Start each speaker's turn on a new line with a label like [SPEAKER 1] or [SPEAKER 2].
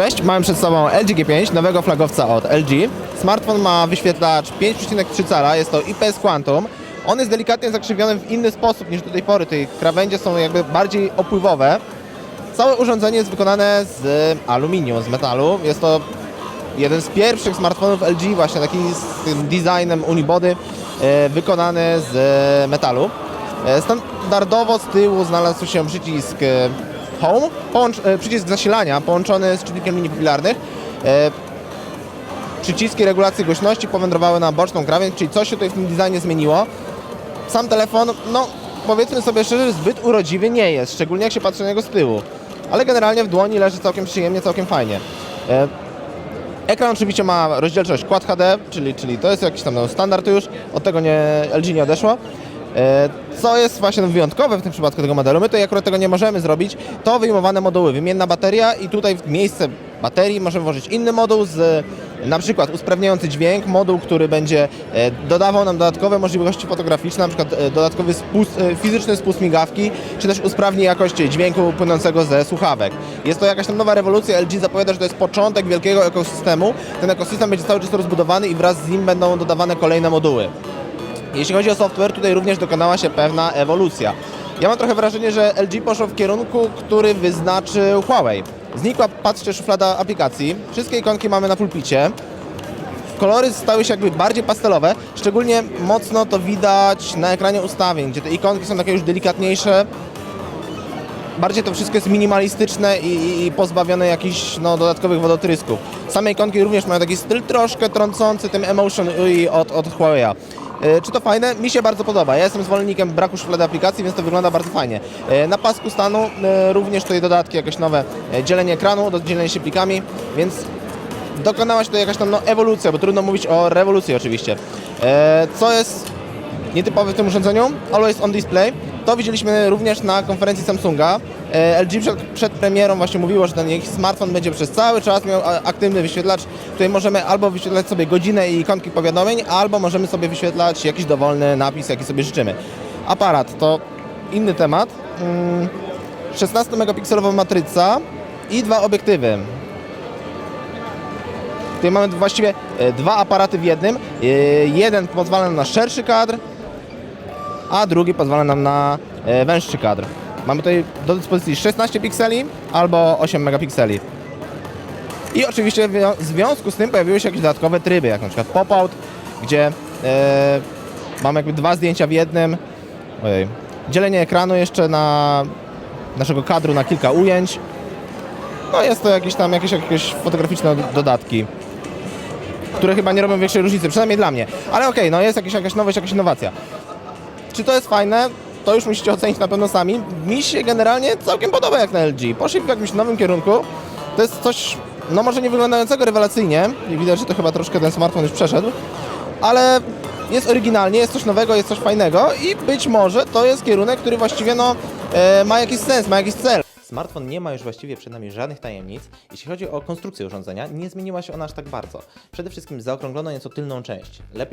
[SPEAKER 1] Cześć, mamy przed sobą LG G5, nowego flagowca od LG. Smartfon ma wyświetlacz 5,3 cala, jest to IPS Quantum. On jest delikatnie zakrzywiony w inny sposób niż do tej pory. Te krawędzie są jakby bardziej opływowe. Całe urządzenie jest wykonane z aluminium, z metalu. Jest to jeden z pierwszych smartfonów LG, właśnie taki z tym designem unibody, e, wykonany z metalu. E, Standardowo z tyłu znalazł się przycisk e, Home, połącz, e, przycisk zasilania połączony z czytnikiem linii papilarnych. E, Przyciski regulacji głośności powędrowały na boczną krawędź, czyli coś się tutaj w tym designie zmieniło. Sam telefon, no powiedzmy sobie szczerze, zbyt urodziwy nie jest, szczególnie jak się patrzy na niego z tyłu. Ale generalnie w dłoni leży całkiem przyjemnie, całkiem fajnie. E, Ekran oczywiście ma rozdzielczość Quad HD, czyli, czyli to jest jakiś tam no, standard już, od tego nie, LG nie odeszło. E, Co jest właśnie wyjątkowe w tym przypadku tego modelu, my tutaj akurat tego nie możemy zrobić, to wyjmowane moduły, wymienna bateria i tutaj w miejsce baterii możemy włożyć inny moduł z na przykład usprawniający dźwięk, moduł, który będzie e, dodawał nam dodatkowe możliwości fotograficzne, na przykład e, dodatkowy spust, fizyczny spust migawki, czy też usprawni jakość dźwięku płynącego ze słuchawek. Jest to jakaś tam nowa rewolucja, LG zapowiada, że to jest początek wielkiego ekosystemu. Ten ekosystem będzie cały czas rozbudowany i wraz z nim będą dodawane kolejne moduły. Jeśli chodzi o software, tutaj również dokonała się pewna ewolucja. Ja mam trochę wrażenie, że LG poszło w kierunku, który wyznaczył Huawei. Znikła, patrzcie, szuflada aplikacji. Wszystkie ikonki mamy na pulpicie. Kolory stały się jakby bardziej pastelowe. Szczególnie mocno to widać na ekranie ustawień, gdzie te ikonki są takie już delikatniejsze. Bardziej to wszystko jest minimalistyczne i, i, i pozbawione jakichś no, dodatkowych wodotrysków. Same ikonki również mają taki styl troszkę trącący tym Emotion UI od, od Huawei'a. E, Czy to fajne? Mi się bardzo podoba. Ja jestem zwolennikiem braku szuflady aplikacji, więc to wygląda bardzo fajnie. E, Na pasku stanu e, również tutaj dodatki, jakieś nowe dzielenie ekranu, do dzielenia się plikami, więc dokonała się tutaj jakaś tam no, ewolucja, bo trudno mówić o rewolucji oczywiście. Co jest nietypowe w tym urządzeniu? Always on display. To widzieliśmy również na konferencji Samsunga. E, LG przed, przed premierą właśnie mówiło, że ten ich smartfon będzie przez cały czas miał aktywny wyświetlacz. Tutaj możemy albo wyświetlać sobie godzinę i ikonki powiadomień, albo możemy sobie wyświetlać jakiś dowolny napis, jaki sobie życzymy. Aparat to inny temat. Mm, 16-megapikselowa matryca i dwa obiektywy. Tutaj mamy właściwie e, dwa aparaty w jednym. E, Jeden pozwala na szerszy kadr, a drugi pozwala nam na e, węższy kadr. Mamy tutaj do dyspozycji 16 pikseli albo 8 megapikseli. I oczywiście w związku z tym pojawiły się jakieś dodatkowe tryby, jak na przykład pop-out, gdzie e, mamy jakby dwa zdjęcia w jednym. Ojej. Dzielenie ekranu jeszcze na naszego kadru na kilka ujęć. No jest to jakieś tam jakieś, jakieś fotograficzne do- dodatki, które chyba nie robią większej różnicy, przynajmniej dla mnie. Ale okej, no jest jakaś, jakaś nowość, jakaś innowacja. Czy to jest fajne? To już musicie ocenić na pewno sami. Mi się generalnie całkiem podoba jak na LG. Poszli w jakimś nowym kierunku. To jest coś, no może nie wyglądającego rewelacyjnie. I widać, że to chyba troszkę ten smartfon już przeszedł. Ale jest oryginalnie, jest coś nowego, jest coś fajnego i być może to jest kierunek, który właściwie no, e, ma jakiś sens, ma jakiś cel.
[SPEAKER 2] Smartfon nie ma już właściwie przed nami żadnych tajemnic. Jeśli chodzi o konstrukcję urządzenia, nie zmieniła się ona aż tak bardzo. Przede wszystkim zaokrąglono nieco tylną część. Lepiej